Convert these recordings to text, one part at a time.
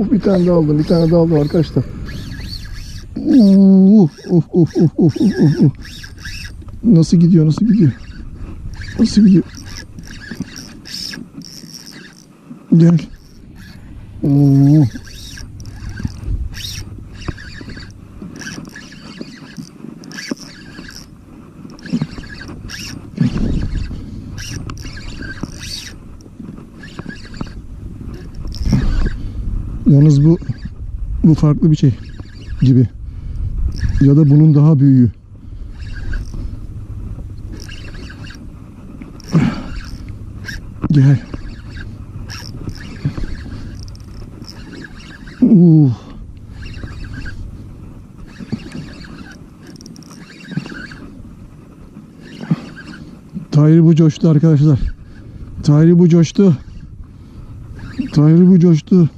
Uf, bir tane daha aldım. Bir tane daha aldım arkadaşlar. Uf, uf, uf, uf, uf, uf, uf. Nasıl gidiyor? Nasıl gidiyor? Nasıl gidiyor? Gel. Oo. Yalnız bu bu farklı bir şey gibi. Ya da bunun daha büyüğü. Gel. Uh. Tahir bu coştu arkadaşlar. Tahir bu coştu. Tahir bu coştu.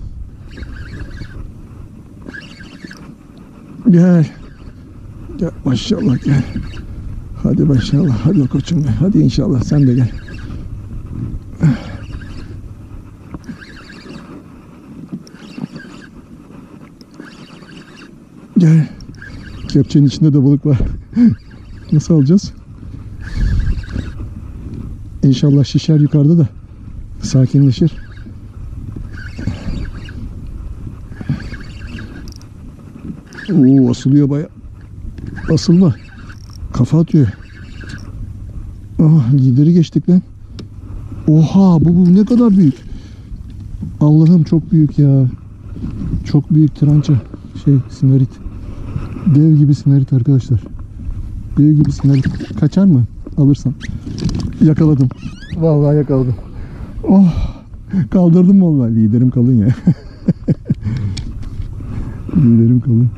Gel. Gel maşallah gel. Hadi maşallah. Hadi koçum. Hadi inşallah sen de gel. Gel. Kepçenin içinde de balık var. Nasıl alacağız? İnşallah şişer yukarıda da sakinleşir. Oo asılıyor baya. Asılma. Kafa atıyor. Ah lideri geçtik lan. Oha bu, bu ne kadar büyük. Allah'ım çok büyük ya. Çok büyük trança. Şey sinarit. Dev gibi sinarit arkadaşlar. Dev gibi sinarit. Kaçar mı? Alırsam. Yakaladım. Vallahi yakaladım. Oh. Kaldırdım vallahi. Liderim kalın ya. Liderim kalın.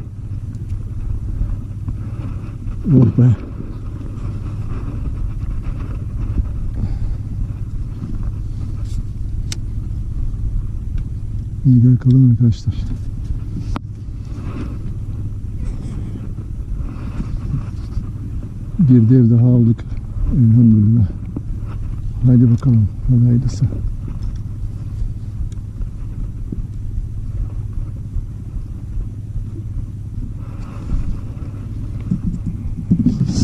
Oh be. Lider kalın arkadaşlar. Bir dev daha aldık. Elhamdülillah. Haydi bakalım. Hadi hayırlısı.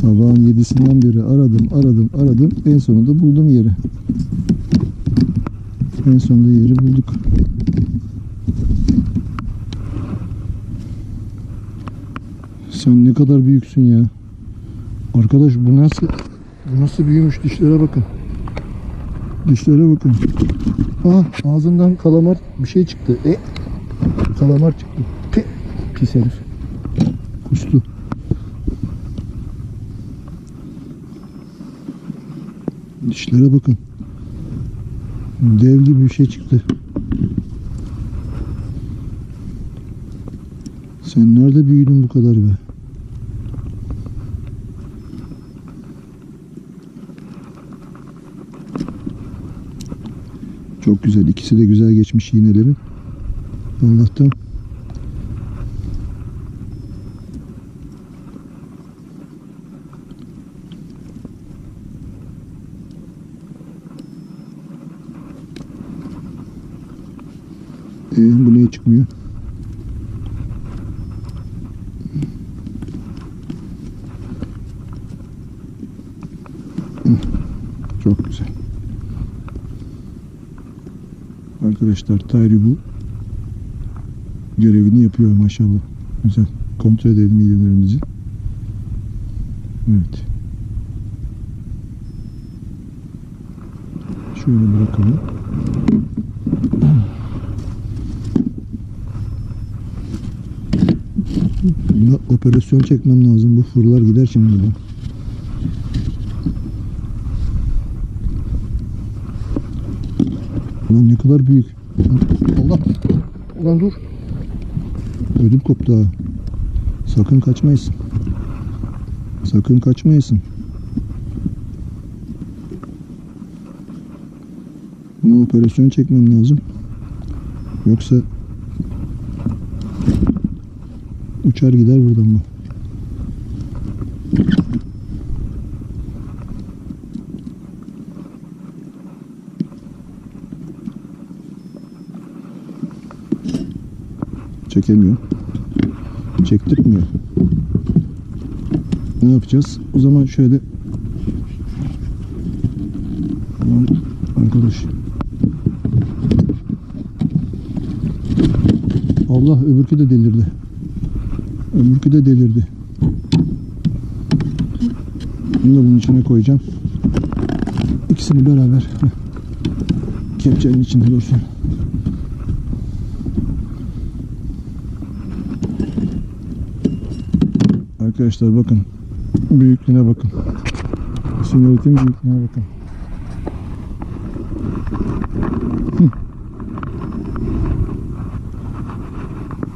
Sabahın yedisinden beri aradım, aradım, aradım. En sonunda buldum yeri. En sonunda yeri bulduk. Sen ne kadar büyüksün ya. Arkadaş bu nasıl bu nasıl büyümüş dişlere bakın. Dişlere bakın. Ah ağzından kalamar bir şey çıktı. E kalamar çıktı. Pi, pis herif. Dişlere bakın. Dev gibi bir şey çıktı. Sen nerede büyüdün bu kadar be? Çok güzel. İkisi de güzel geçmiş iğnelerin. Allah'tan. Ee, bu niye çıkmıyor? Çok güzel. Arkadaşlar Tayri bu görevini yapıyor maşallah. Güzel. Kontrol edelim iğnelerimizi. Evet. Şöyle bırakalım. Operasyon çekmem lazım. Bu fırlar gider şimdi. ya. Ulan ne kadar büyük. Allah. Ulan dur. Ödüm koptu ha. Sakın kaçmayasın. Sakın kaçmayasın. Buna operasyon çekmem lazım. Yoksa uçar gider buradan bu. Çekemiyor. Çektirtmiyor. Ne yapacağız? O zaman şöyle Aman arkadaş. Allah öbürkü de delirdi. Öbürkü de delirdi. Bunu da bunun içine koyacağım. İkisini beraber kepçenin içinde dursun. Arkadaşlar bakın. Büyüklüğüne bakın. Siniritin büyüklüğüne bakın.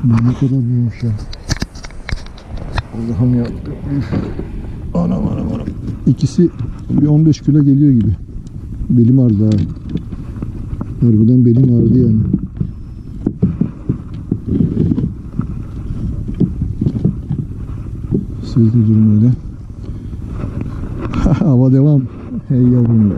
Ne kadar büyümüş ya. Allah'ım ya. Anam anam anam. İkisi bir 15 kilo geliyor gibi. Belim ağrıdı ha. Harbiden belim ağrıdı yani. Siz de durun öyle. Hava devam. Hey yavrum be.